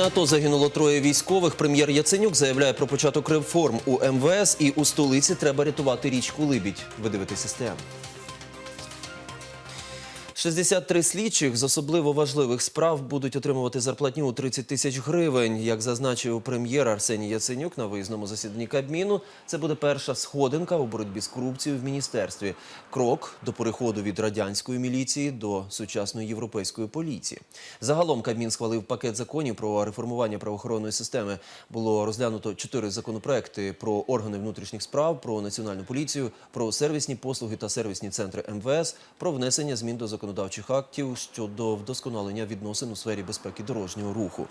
Зоні АТО загинуло троє військових. Прем'єр Яценюк заявляє про початок реформ у МВС і у столиці треба рятувати річку Либідь. Ви дивитеся СТМ. 63 слідчих з особливо важливих справ будуть отримувати зарплатню у 30 тисяч гривень. Як зазначив прем'єр Арсеній Яценюк на виїзному засіданні Кабміну, це буде перша сходинка у боротьбі з корупцією в міністерстві. Крок до переходу від радянської міліції до сучасної європейської поліції. Загалом Кабмін схвалив пакет законів про реформування правоохоронної системи. Було розглянуто чотири законопроекти про органи внутрішніх справ, про національну поліцію, про сервісні послуги та сервісні центри МВС, про внесення змін до законодавчих актів щодо вдосконалення відносин у сфері безпеки дорожнього руху.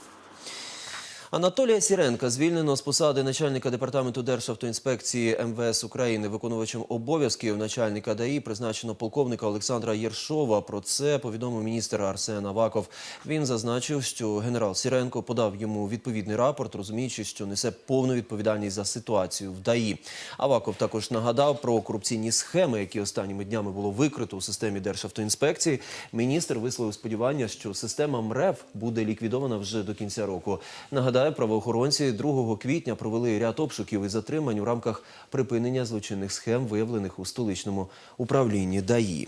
Анатолія Сіренка звільнено з посади начальника департаменту Державтоінспекції МВС України. Виконувачем обов'язків начальника ДАІ призначено полковника Олександра Єршова. Про це повідомив міністр Арсен Аваков. Він зазначив, що генерал Сіренко подав йому відповідний рапорт, розуміючи, що несе повну відповідальність за ситуацію в ДАІ. Аваков також нагадав про корупційні схеми, які останніми днями було викрито у системі Державтоінспекції. Міністр висловив сподівання, що система МРЕВ буде ліквідована вже до кінця року. Нагадаю, правоохоронці 2 квітня провели ряд обшуків і затримань у рамках припинення злочинних схем, виявлених у столичному управлінні ДАІ.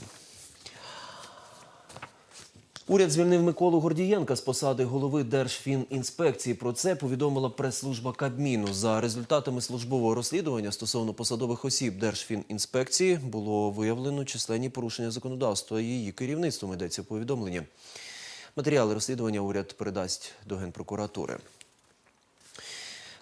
Уряд звільнив Миколу Гордієнка з посади голови Держфінінспекції. Про це повідомила прес-служба Кабміну. За результатами службового розслідування стосовно посадових осіб Держфінінспекції було виявлено численні порушення законодавства. Її керівництвом йдеться в повідомленні. Матеріали розслідування уряд передасть до Генпрокуратури.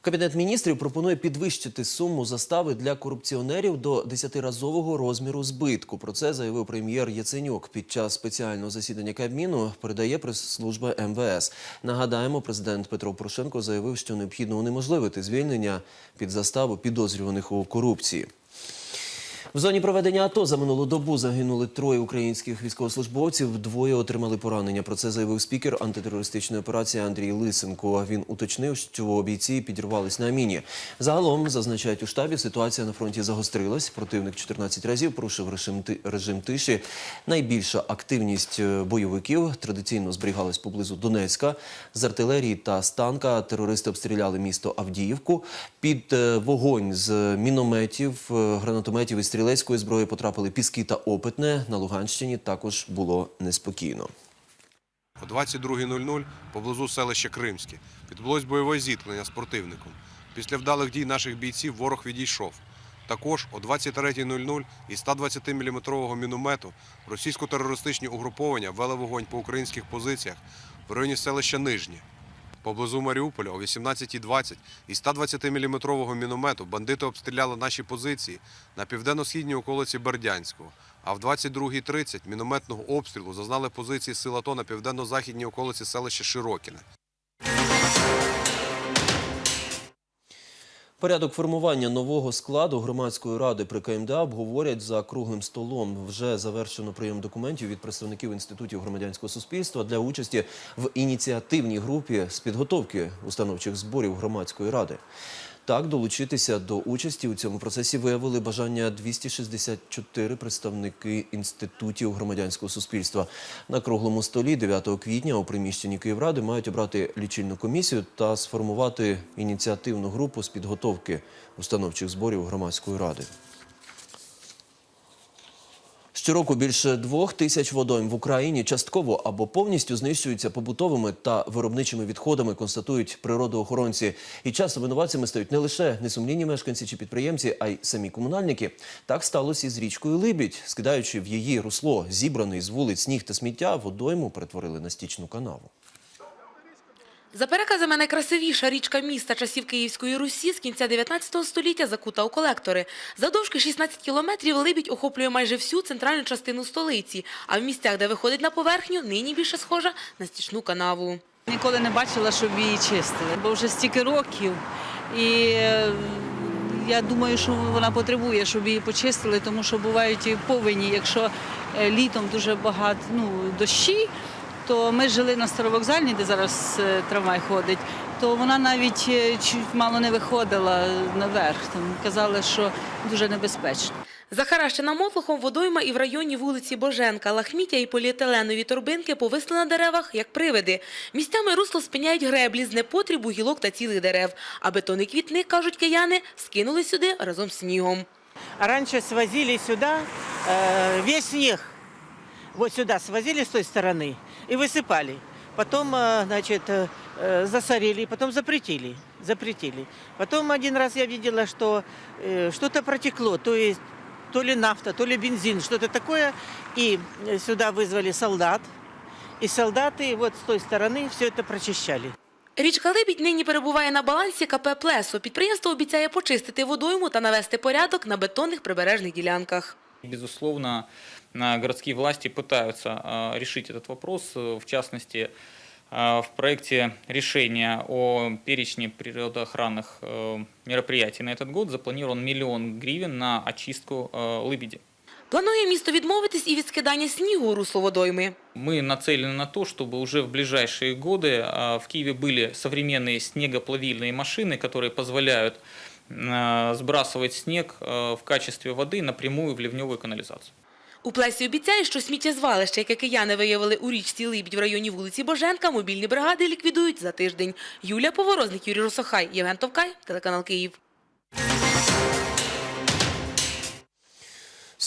Кабінет міністрів пропонує підвищити суму застави для корупціонерів до 10-разового розміру збитку. Про це заявив прем'єр Яценюк під час спеціального засідання Кабміну. Передає прес-служба МВС. Нагадаємо, президент Петро Порошенко заявив, що необхідно унеможливити звільнення під заставу підозрюваних у корупції. В зоні проведення АТО за минулу добу загинули троє українських військовослужбовців. Двоє отримали поранення. Про це заявив спікер антитерористичної операції Андрій Лисенко. Він уточнив, що бійці підірвались на міні. Загалом зазначають у штабі, ситуація на фронті загострилась. Противник 14 разів порушив режим, тиші. Найбільша активність е, бойовиків традиційно зберігалась поблизу Донецька. З артилерії та з танка терористи обстріляли місто Авдіївку. Під е, вогонь з мінометів, е, гранатометів і стрілецької зброї потрапили Піски та Опитне. На Луганщині також було неспокійно. О 22.00 поблизу селища Кримське відбулось бойове зіткнення з противником. Після вдалих дій наших бійців ворог відійшов. Також о 23.00 із 120-мм міномету російсько-терористичні угруповання вели вогонь по українських позиціях в районі селища Нижнє. Поблизу Маріуполя о 18.20 із 120-мм міномету бандити обстріляли наші позиції на південно-східній околиці Бердянського. А в 22.30 мінометного обстрілу зазнали позиції сил АТО на південно-західній околиці селища Широкіне. Порядок формування нового складу громадської ради при КМДА обговорять за круглим столом. Вже завершено прийом документів від представників інститутів громадянського суспільства для участі в ініціативній групі з підготовки установчих зборів громадської ради. Так, долучитися до участі у цьому процесі виявили бажання 264 представники інститутів громадянського суспільства. На круглому столі 9 квітня у приміщенні Київради мають обрати лічильну комісію та сформувати ініціативну групу з підготовки установчих зборів громадської ради. Щороку більше двох тисяч водойм в Україні частково або повністю знищуються побутовими та виробничими відходами, констатують природоохоронці. І часто винуватцями стають не лише несумлінні мешканці чи підприємці, а й самі комунальники. Так сталося і з річкою Либідь. Скидаючи в її русло зібраний з вулиць сніг та сміття, водойму перетворили на стічну канаву. За переказами найкрасивіша річка міста часів Київської Русі з кінця 19 століття закута у колектори. Завдовжки 16 кілометрів Либідь охоплює майже всю центральну частину столиці, а в місцях, де виходить на поверхню, нині більше схожа на стічну канаву. Ніколи не бачила, щоб її чистили, бо вже стільки років. І е, я думаю, що вона потребує, щоб її почистили, тому що бувають і повені. Якщо е, літом дуже багато ну, дощі, то ми жили на старовокзальній, де зараз е, трамвай ходить, то вона навіть е, чуть мало не виходила наверх. Там казали, що дуже небезпечно. Захаращена мотлухом водойма і в районі вулиці Боженка. Лахміття і поліетиленові торбинки повисли на деревах, як привиди. Місцями русло спиняють греблі з непотрібу гілок та цілих дерев. А бетонний квітник, кажуть кияни, скинули сюди разом з снігом. А раньше свозили сюда э, весь снег. Вот сюда свозили с той стороны и высыпали. Потом, э, значит, э, э, засорили, потом запретили. Запретили. Потом один раз я видела, что э, что-то протекло, то есть то ли нафта, то ли бензин, что-то такое. И э, сюда вызвали солдат. И солдаты вот с той стороны все это прочищали. Річка Либідь нині перебуває на балансі КП «Плесо». Підприємство обіцяє почистити водойму та навести порядок на бетонних прибережних ділянках. Безусловно, а, городские власти пытаются а, решить этот вопрос. Э, В частности, а, в проекте решения о перечне природоохранных э, мероприятий на этот год запланирован миллион гривен на очистку э, Лыбеди. Планує місто відмовитись і від скидання снігу у русло водойми. Мы нацелены на то, чтобы уже в ближайшие годы а, в Киеве были современные снегоплавильные машины, которые позволяют а, сбрасывать снег в качестве воды напрямую в ливневую канализацию. У Плесі обіцяє, що сміттєзвалище, яке кияни виявили у річці Либідь в районі вулиці Боженка, мобільні бригади ліквідують за тиждень. Юлія Поворозник, Юрій Росохай, Євген Товкай, телеканал Київ.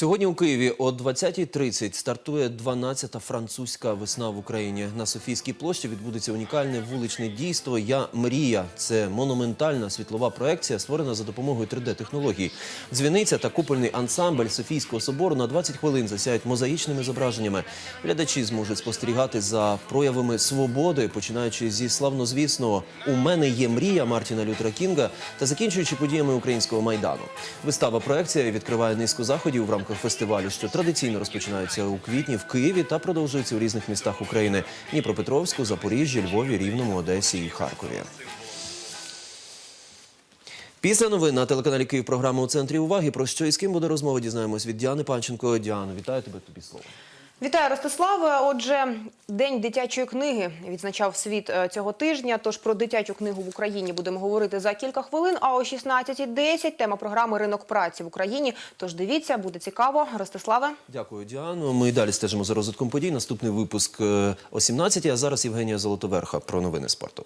Сьогодні у Києві о 20.30 стартує 12-та французька весна в Україні. На Софійській площі відбудеться унікальне вуличне дійство Я мрія. Це монументальна світлова проекція, створена за допомогою 3D-технологій. Дзвіниця та купольний ансамбль Софійського собору на 20 хвилин засяють мозаїчними зображеннями. Глядачі зможуть спостерігати за проявами свободи, починаючи зі славнозвісного У мене є мрія Мартіна Лютера Кінга та закінчуючи подіями українського майдану. Вистава проекція відкриває низку заходів в рамках фестивалю, що традиційно розпочинаються у квітні в Києві та продовжуються у різних містах України: Дніпропетровську, Запоріжжі, Львові, Рівному, Одесі і Харкові. Після новин на телеканалі Київ програма у центрі уваги. Про що і з ким буде розмова? Дізнаємось від Діани Панченко. Діано, вітаю тебе. Тобі слово. Вітаю, Ростиславе. Отже, День дитячої книги відзначав світ е, цього тижня. Тож про дитячу книгу в Україні будемо говорити за кілька хвилин. А о 16.10 тема програми Ринок праці в Україні. Тож дивіться, буде цікаво. Ростиславе. Дякую, Діано. Ми і далі стежимо за розвитком подій. Наступний випуск е, о 17 А зараз Євгенія Золотоверха про новини спорту.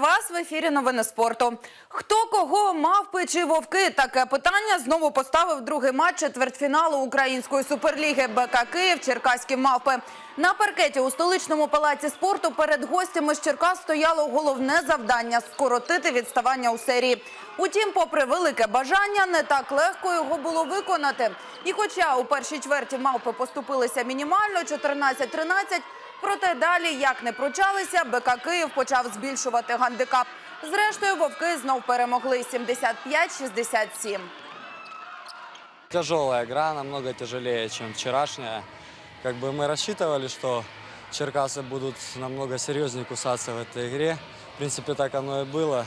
Вас в ефірі Новини спорту. Хто кого мавпи чи вовки? Таке питання знову поставив другий матч четвертьфіналу української суперліги БК Київ Черкаські мавпи. На паркеті у столичному палаці спорту перед гостями з Черкас стояло головне завдання скоротити відставання у серії. Утім, попри велике бажання, не так легко його було виконати. І хоча у першій чверті мавпи поступилися мінімально 14-13, Проте далі, як не пручалися, БК Київ почав збільшувати гандикап. Зрештою, вовки знов перемогли 75-67. Тяжелая игра, намного тяжелее, чем вчерашняя. Как бы мы рассчитывали, что черкасы будут намного серьезнее кусаться в этой игре. В принципе, так оно и было.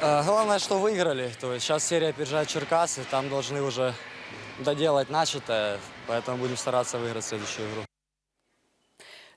Э, Главное, что выиграли. То есть сейчас серия опережает Черкасы, там должны уже доделать начатое, поэтому будем стараться выиграть следующую игру.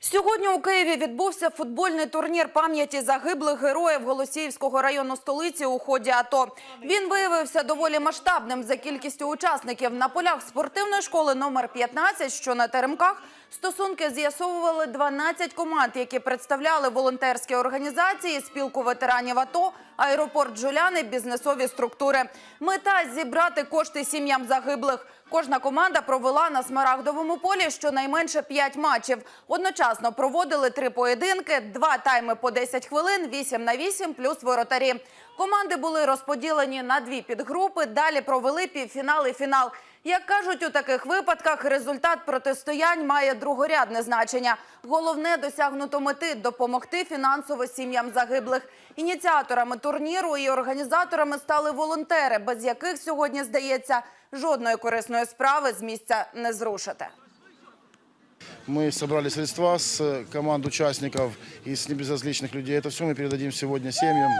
Сьогодні у Києві відбувся футбольний турнір пам'яті загиблих героїв Голосіївського району столиці у ході АТО. Він виявився доволі масштабним за кількістю учасників. На полях спортивної школи номер 15, що на Теремках, стосунки з'ясовували 12 команд, які представляли волонтерські організації, спілку ветеранів АТО, аеропорт Жуляни, бізнесові структури. Мета – зібрати кошти сім'ям загиблих. Кожна команда провела на Смарагдовому полі щонайменше 5 матчів. Одночасно проводили три поєдинки, два тайми по 10 хвилин, 8 на 8 плюс воротарі. Команди були розподілені на дві підгрупи, далі провели півфінал і фінал. Як кажуть, у таких випадках результат протистоянь має другорядне значення. Головне досягнуто мети допомогти фінансово сім'ям загиблих. Ініціаторами турніру і організаторами стали волонтери, без яких сьогодні здається жодної корисної справи з місця не зрушити. Мы собрали средства с э, команд участников и с небезразличных людей. Это все мы передадим сегодня семьям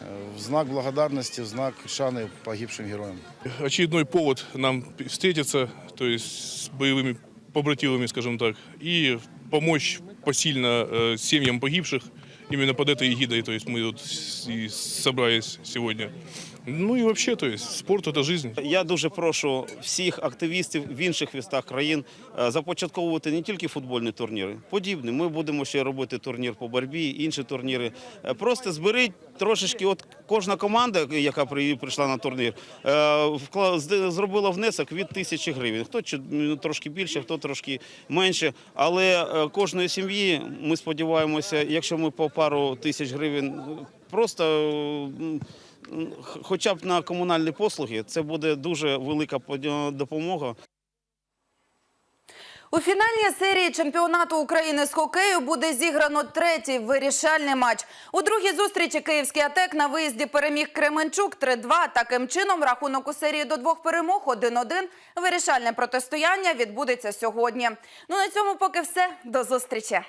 э, в знак благодарности, в знак шаны погибшим героям. очередной повод нам встретиться, то есть с боевыми побратимами, скажем так, и помочь посильно э, семьям погибших именно под этой эгидой. То есть мы тут с- и собрались сегодня. Ну и вообще, то есть спорт – это жизнь. Я дуже прошу всіх активістів в інших містах країн е, започатковувати не тільки футбольні турніри, подібні. Ми будемо ще робити турнір по боротьбі, інші турніри. Е, Просто зберіть трошечки. От кожна команда, яка при- прийшла на турнір, е, зробила внесок від тисячі гривень. Хто трошки більше, хто трошки менше. Але кожної сім'ї ми сподіваємося, якщо ми по пару тисяч гривень просто. Хоча б на комунальні послуги це буде дуже велика допомога. У фінальній серії чемпіонату України з хокею буде зіграно третій вирішальний матч. У другій зустрічі київський АТЕК на виїзді переміг Кременчук 3-2. Таким чином, рахунок у серії до двох перемог 1-1. Вирішальне протистояння відбудеться сьогодні. Ну на цьому поки все. До зустрічі.